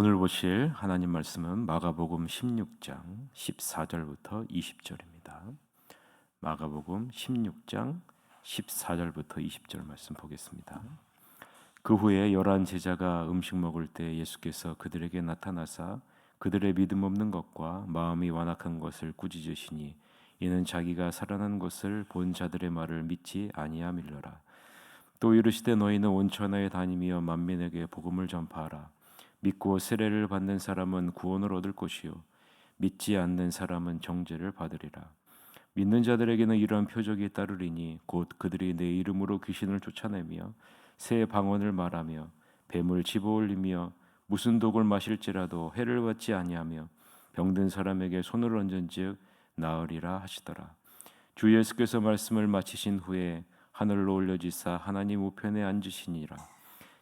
오늘 보실 하나님 말씀은 마가복음 16장 14절부터 20절입니다. 마가복음 16장 14절부터 20절 말씀 보겠습니다. 그 후에 열한 제자가 음식 먹을 때 예수께서 그들에게 나타나사 그들의 믿음 없는 것과 마음이 완악한 것을 꾸짖으시니 이는 자기가 살아난 것을 본 자들의 말을 믿지 아니함일러라. 또 이르시되 너희는 온 천하에 다니며 만민에게 복음을 전파하라. 믿고 세례를 받는 사람은 구원을 얻을 것이요 믿지 않는 사람은 정죄를 받으리라. 믿는 자들에게는 이러한 표적이 따르리니 곧 그들이 내 이름으로 귀신을 쫓아내며 새 방언을 말하며 뱀을 집어올리며 무슨 독을 마실지라도 해를 받지 아니하며 병든 사람에게 손을 얹은즉 나으리라 하시더라. 주 예수께서 말씀을 마치신 후에 하늘로 올려지사 하나님 우편에 앉으시니라.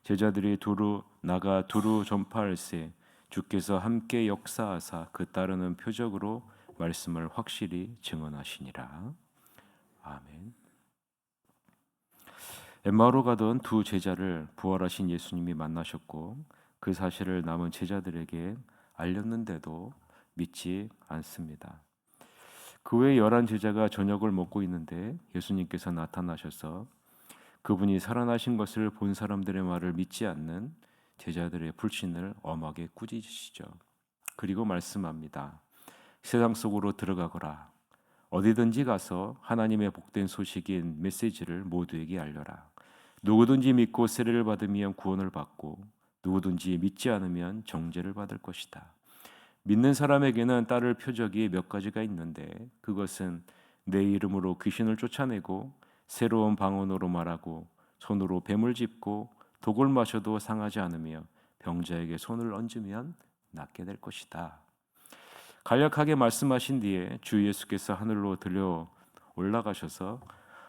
제자들이 두루 나가 두루 전파할세 주께서 함께 역사하사 그 따르는 표적으로 말씀을 확실히 증언하시니라. 아멘. 엠마오로 가던 두 제자를 부활하신 예수님이 만나셨고 그 사실을 남은 제자들에게 알렸는데도 믿지 않습니다. 그 외에 열한 제자가 저녁을 먹고 있는데 예수님께서 나타나셔서 그분이 살아나신 것을 본 사람들의 말을 믿지 않는 제자들의 불신을 엄하게 꾸짖으시죠. 그리고 말씀합니다. 세상 속으로 들어가거라. 어디든지 가서 하나님의 복된 소식인 메시지를 모두에게 알려라. 누구든지 믿고 세례를 받으면 구원을 받고 누구든지 믿지 않으면 정죄를 받을 것이다. 믿는 사람에게는 따를 표적이 몇 가지가 있는데 그것은 내 이름으로 귀신을 쫓아내고 새로운 방언으로 말하고 손으로 뱀을 짚고 독을 마셔도 상하지 않으며 병자에게 손을 얹으면 낫게 될 것이다. 간략하게 말씀하신 뒤에 주 예수께서 하늘로 들려 올라가셔서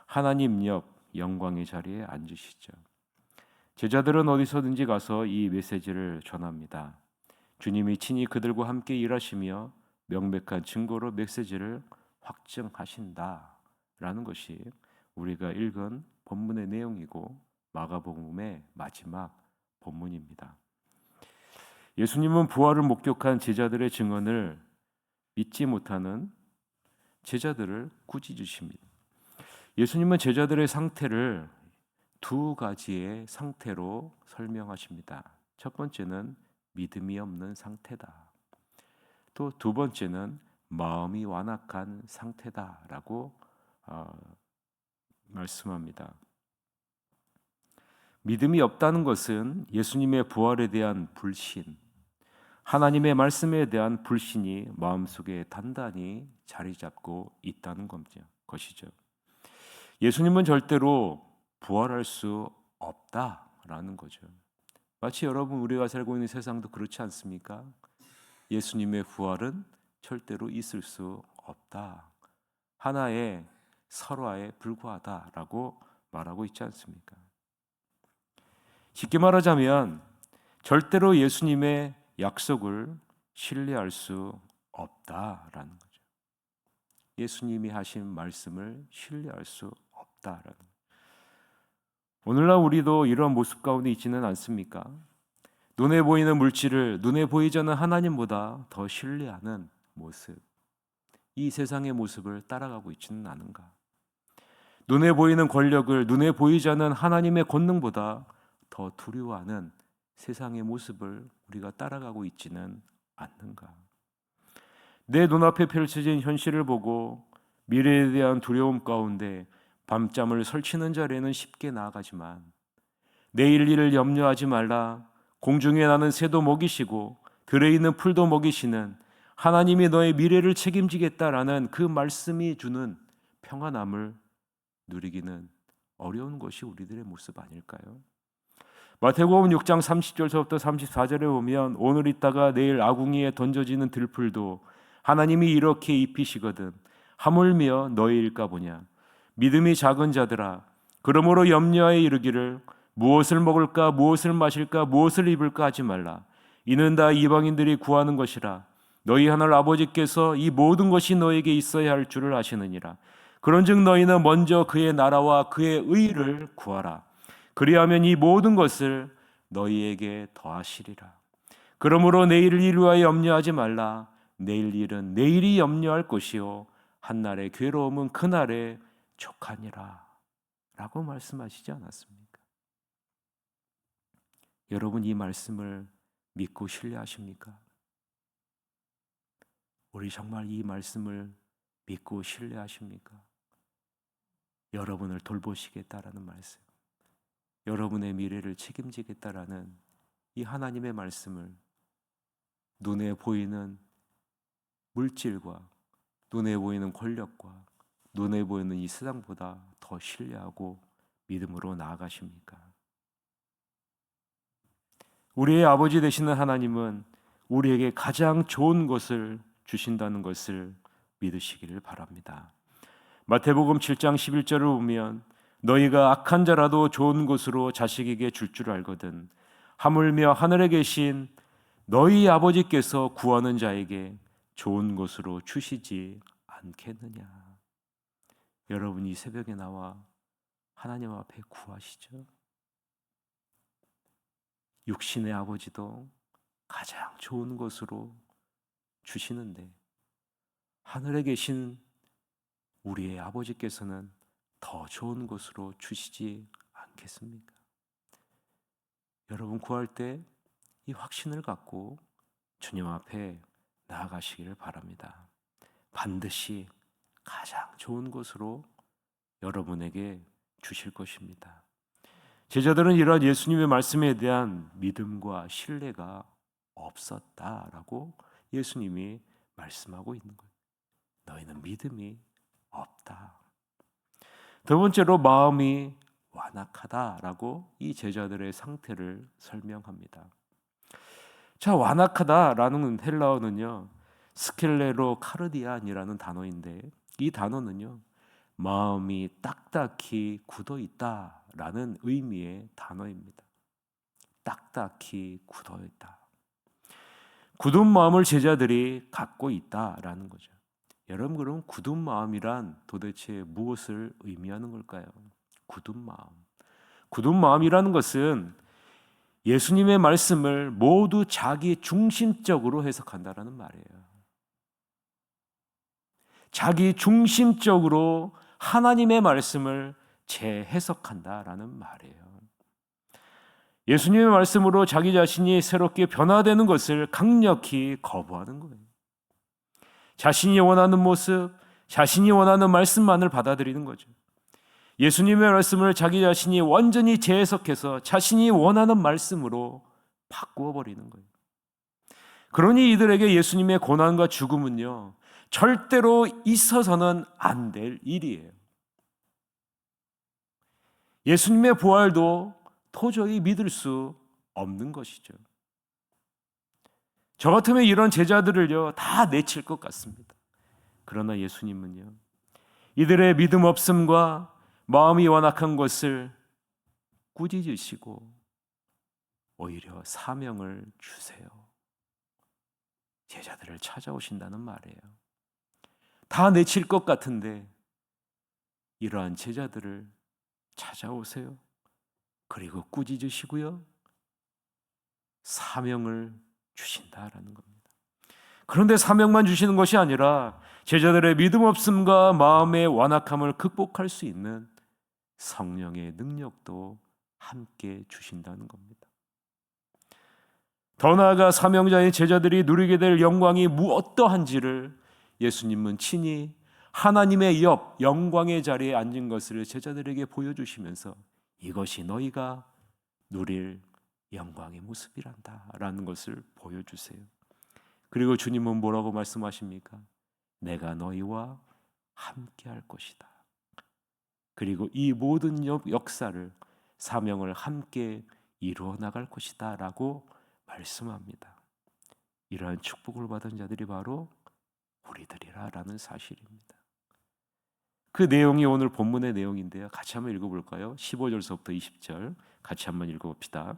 하나님 옆 영광의 자리에 앉으시죠. 제자들은 어디서든지 가서 이 메시지를 전합니다. 주님이 친히 그들과 함께 일하시며 명백한 증거로 메시지를 확증하신다라는 것이 우리가 읽은 본문의 내용이고 마가복음의 마지막 본문입니다. 예수님은 부활을 목격한 제자들의 증언을 믿지 못하는 제자들을 꾸짖으십니다. 예수님은 제자들의 상태를 두 가지의 상태로 설명하십니다. 첫 번째는 믿음이 없는 상태다. 또 두 번째는 마음이 완악한 상태다라고 어, 말씀합니다. 믿음이 없다는 것은 예수님의 부활에 대한 불신, 하나님의 말씀에 대한 불신이 마음속에 단단히 자리 잡고 있다는 것이죠. 예수님은 절대로 부활할 수 없다라는 거죠. 마치 여러분 우리가 살고 있는 세상도 그렇지 않습니까? 예수님의 부활은 절대로 있을 수 없다. 하나의 설화에 불과하다라고 말하고 있지 않습니까? 쉽게 말하자면 절대로 예수님의 약속을 신뢰할 수 없다라는 거죠. 예수님이 하신 말씀을 신뢰할 수 없다라는. 오늘날 우리도 이런 모습 가운데 있지는 않습니까? 눈에 보이는 물질을 눈에 보이지 않는 하나님보다 더 신뢰하는 모습. 이 세상의 모습을 따라가고 있지는 않은가? 눈에 보이는 권력을 눈에 보이지 않는 하나님의 권능보다 더 두려워하는 세상의 모습을 우리가 따라가고 있지는 않는가? 내 눈앞에 펼쳐진 현실을 보고 미래에 대한 두려움 가운데 밤잠을 설치는 자리에는 쉽게 나아가지만 내일 일을 염려하지 말라. 공중에 나는 새도 먹이시고 들에 있는 풀도 먹이시는 하나님이 너의 미래를 책임지겠다라는 그 말씀이 주는 평안함을 누리기는 어려운 것이 우리들의 모습 아닐까요? 마태복음 6장 30절부터 34절에 보면 오늘 있다가 내일 아궁이에 던져지는 들풀도 하나님이 이렇게 입히시거든 하물며 너희일까 보냐? 믿음이 작은 자들아 그러므로 염려하여 이르기를 무엇을 먹을까 무엇을 마실까 무엇을 입을까 하지 말라. 이는 다 이방인들이 구하는 것이라. 너희 하늘 아버지께서 이 모든 것이 너에게 있어야 할 줄을 아시느니라 그런즉 너희는 먼저 그의 나라와 그의 의를 구하라 그리하면 이 모든 것을 너희에게 더하시리라 그러므로 내일 일을 위하여 염려하지 말라. 내일 일은 내일이 염려할 것이요 한 날의 괴로움은 그날에 족하니라. 라고 말씀하시지 않았습니까? 여러분 이 말씀을 믿고 신뢰하십니까? 우리 정말 이 말씀을 믿고 신뢰하십니까? 여러분을 돌보시겠다라는 말씀, 여러분의 미래를 책임지겠다라는 이 하나님의 말씀을 눈에 보이는 물질과 눈에 보이는 권력과 눈에 보이는 이 세상보다 더 신뢰하고 믿음으로 나아가십니까? 우리의 아버지 되시는 하나님은 우리에게 가장 좋은 것을 주신다는 것을 믿으시기를 바랍니다. 마태복음 7장 11절을 보면 너희가 악한 자라도 좋은 것으로 자식에게 줄줄 알거든 하물며 하늘에 계신 너희 아버지께서 구하는 자에게 좋은 것으로 주시지 않겠느냐. 여러분 이 새벽에 나와 하나님 앞에 구하시죠. 육신의 아버지도 가장 좋은 것으로 주시는데 하늘에 계신 우리의 아버지께서는 더 좋은 것으로 주시지 않겠습니까? 여러분 구할 때 이 확신을 갖고 주님 앞에 나아가시기를 바랍니다. 반드시 가장 좋은 것으로 여러분에게 주실 것입니다. 제자들은 이러한 예수님의 말씀에 대한 믿음과 신뢰가 없었다라고 예수님이 말씀하고 있는 거예요. 너희는 믿음이 없다. 두 번째로 마음이 완악하다라고 이 제자들의 상태를 설명합니다. 자, 완악하다라는 헬라어는요. 스켈레로 카르디안이라는 단어인데 이 단어는요. 마음이 딱딱히 굳어 있다라는 의미의 단어입니다. 딱딱히 굳어 있다. 굳은 마음을 제자들이 갖고 있다라는 거죠. 여러분 그럼 굳은 마음이란 도대체 무엇을 의미하는 걸까요? 굳은 마음. 굳은 마음이라는 것은 예수님의 말씀을 모두 자기 중심적으로 해석한다라는 말이에요. 자기 중심적으로 하나님의 말씀을 재해석한다라는 말이에요. 예수님의 말씀으로 자기 자신이 새롭게 변화되는 것을 강력히 거부하는 거예요. 자신이 원하는 모습, 자신이 원하는 말씀만을 받아들이는 거죠. 예수님의 말씀을 자기 자신이 완전히 재해석해서 자신이 원하는 말씀으로 바꾸어 버리는 거예요. 그러니 이들에게 예수님의 고난과 죽음은요, 절대로 있어서는 안 될 일이에요. 예수님의 부활도 도저히 믿을 수 없는 것이죠. 저 같으면 이런 제자들을요, 다 내칠 것 같습니다. 그러나 예수님은요, 이들의 믿음 없음과 마음이 완악한 것을 꾸짖으시고 오히려 사명을 주세요. 제자들을 찾아오신다는 말이에요. 다 내칠 것 같은데 이러한 제자들을 찾아오세요. 그리고 꾸짖으시고요. 사명을 주신다라는 겁니다. 그런데 사명만 주시는 것이 아니라 제자들의 믿음 없음과 마음의 완악함을 극복할 수 있는 성령의 능력도 함께 주신다는 겁니다. 더 나아가 사명자인 제자들이 누리게 될 영광이 무엇떠한지를 예수님은 친히 하나님의 옆 영광의 자리에 앉은 것을 제자들에게 보여주시면서 이것이 너희가 누릴 영광의 모습이란다 라는 것을 보여주세요. 그리고 주님은 뭐라고 말씀하십니까? 내가 너희와 함께 할 것이다. 그리고 이 모든 역사를 사명을 함께 이루어 나갈 것이다라고 말씀합니다. 이러한 축복을 받은 자들이 바로 우리들이라라는 사실입니다. 그 내용이 오늘 본문의 내용인데요. 같이 한번 읽어 볼까요? 15절서부터 20절 같이 한번 읽어 봅시다.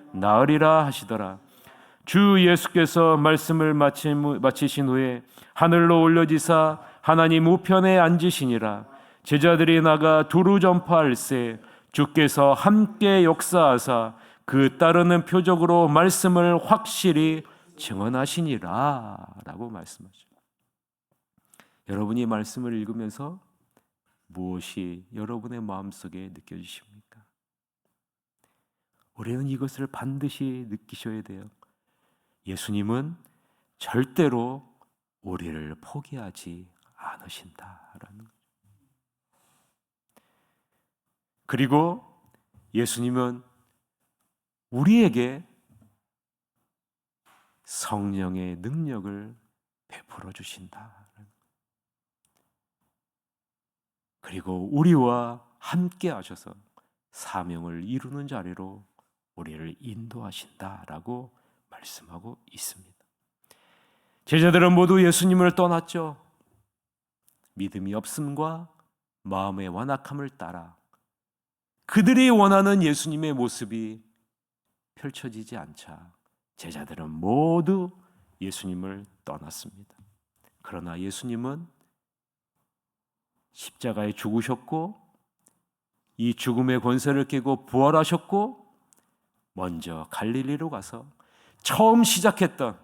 나으리라 하시더라. 주 예수께서 말씀을 마치신 후에 하늘로 올려지사 하나님 우편에 앉으시니라. 제자들이 나가 두루 전파할세 주께서 함께 역사하사 그 따르는 표적으로 말씀을 확실히 증언하시니라라고 말씀하죠. 여러분이 말씀을 읽으면서 무엇이 여러분의 마음속에 느껴지십니까? 우리는 이것을 반드시 느끼셔야 돼요. 예수님은 절대로 우리를 포기하지 않으신다라는. 그리고 예수님은 우리에게 성령의 능력을 베풀어 주신다. 그리고 우리와 함께 하셔서 사명을 이루는 자리로 우리를 인도하신다라고 말씀하고 있습니다. 제자들은 모두 예수님을 떠났죠. 믿음이 없음과 마음의 완악함을 따라 그들이 원하는 예수님의 모습이 펼쳐지지 않자 제자들은 모두 예수님을 떠났습니다. 그러나 예수님은 십자가에 죽으셨고 이 죽음의 권세를 깨고 부활하셨고 먼저 갈릴리로 가서 처음 시작했던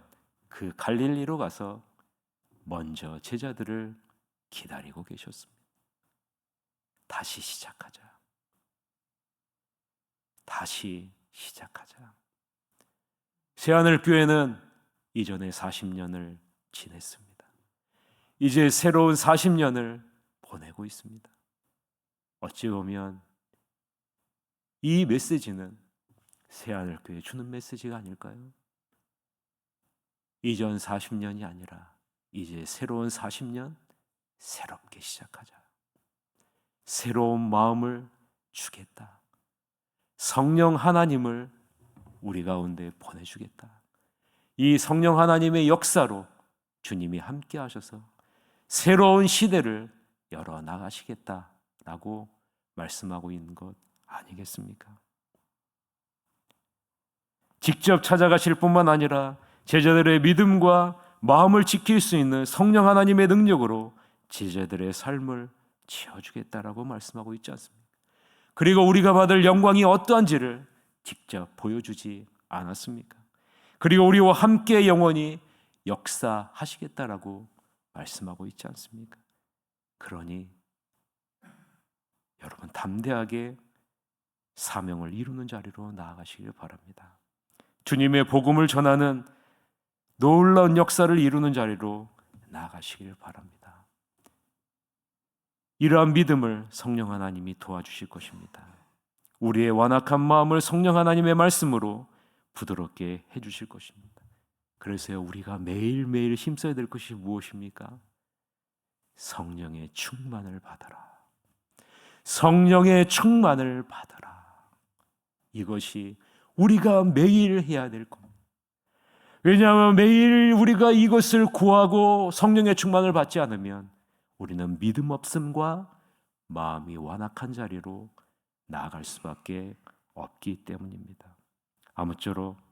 그 갈릴리로 가서 먼저 제자들을 기다리고 계셨습니다. 다시 시작하자. 다시 시작하자. 새하늘 교회는 이전에 40년을 지냈습니다. 이제 새로운 40년을 보내고 있습니다. 어찌 보면 이 메시지는 새하늘 교회 주는 메시지가 아닐까요? 이전 40년이 아니라 이제 새로운 40년 새롭게 시작하자. 새로운 마음을 주겠다. 성령 하나님을 우리 가운데 보내주겠다. 이 성령 하나님의 역사로 주님이 함께 하셔서 새로운 시대를 열어 나가시겠다라고 말씀하고 있는 것 아니겠습니까? 직접 찾아가실 뿐만 아니라 제자들의 믿음과 마음을 지킬 수 있는 성령 하나님의 능력으로 제자들의 삶을 지어주겠다라고 말씀하고 있지 않습니까? 그리고 우리가 받을 영광이 어떠한지를 직접 보여주지 않았습니까? 그리고 우리와 함께 영원히 역사하시겠다라고 말씀하고 있지 않습니까? 그러니 여러분 담대하게 사명을 이루는 자리로 나아가시길 바랍니다. 주님의 복음을 전하는 놀라운 역사를 이루는 자리로 나아가시길 바랍니다. 이러한 믿음을 성령 하나님이 도와주실 것입니다. 우리의 완악한 마음을 성령 하나님의 말씀으로 부드럽게 해주실 것입니다. 그래서 우리가 매일매일 힘써야 될 것이 무엇입니까? 성령의 충만을 받아라. 성령의 충만을 받아라. 이것이 우리가 매일 해야 될 겁니다. 왜냐하면 매일 우리가 이것을 구하고 성령의 충만을 받지 않으면 우리는 믿음 없음과 마음이 완악한 자리로 나아갈 수밖에 없기 때문입니다. 아무쪼록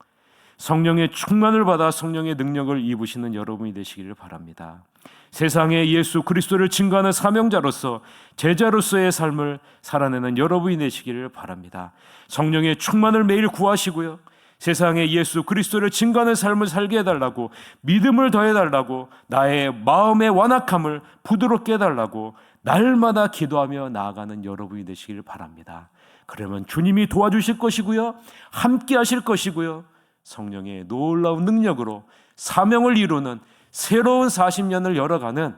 성령의 충만을 받아 성령의 능력을 입으시는 여러분이 되시기를 바랍니다. 세상에 예수 그리스도를 증거하는 사명자로서 제자로서의 삶을 살아내는 여러분이 되시기를 바랍니다. 성령의 충만을 매일 구하시고요. 세상에 예수 그리스도를 증거하는 삶을 살게 해달라고 믿음을 더해달라고 나의 마음의 완악함을 부드럽게 해달라고 날마다 기도하며 나아가는 여러분이 되시기를 바랍니다. 그러면 주님이 도와주실 것이고요. 함께 하실 것이고요. 성령의 놀라운 능력으로 사명을 이루는 새로운 40년을 열어가는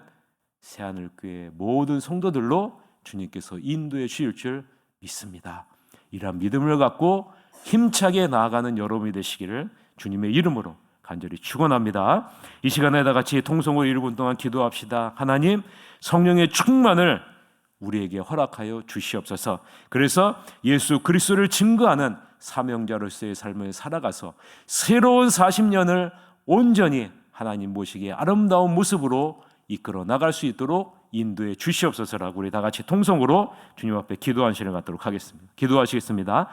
새하늘교회 모든 성도들로 주님께서 인도해 주실 줄 믿습니다. 이러한 믿음을 갖고 힘차게 나아가는 여러분이 되시기를 주님의 이름으로 간절히 축원합니다. 이 시간에 다 같이 통성으로 1분 동안 기도합시다. 하나님 성령의 충만을 우리에게 허락하여 주시옵소서. 그래서 예수 그리스도를 증거하는 사명자로서의 삶을 살아가서 새로운 40년을 온전히 하나님 모시기에 아름다운 모습으로 이끌어 나갈 수 있도록 인도해 주시옵소서라고 우리 다 같이 통성으로 주님 앞에 기도하시는 갖도록 하겠습니다. 기도하시겠습니다.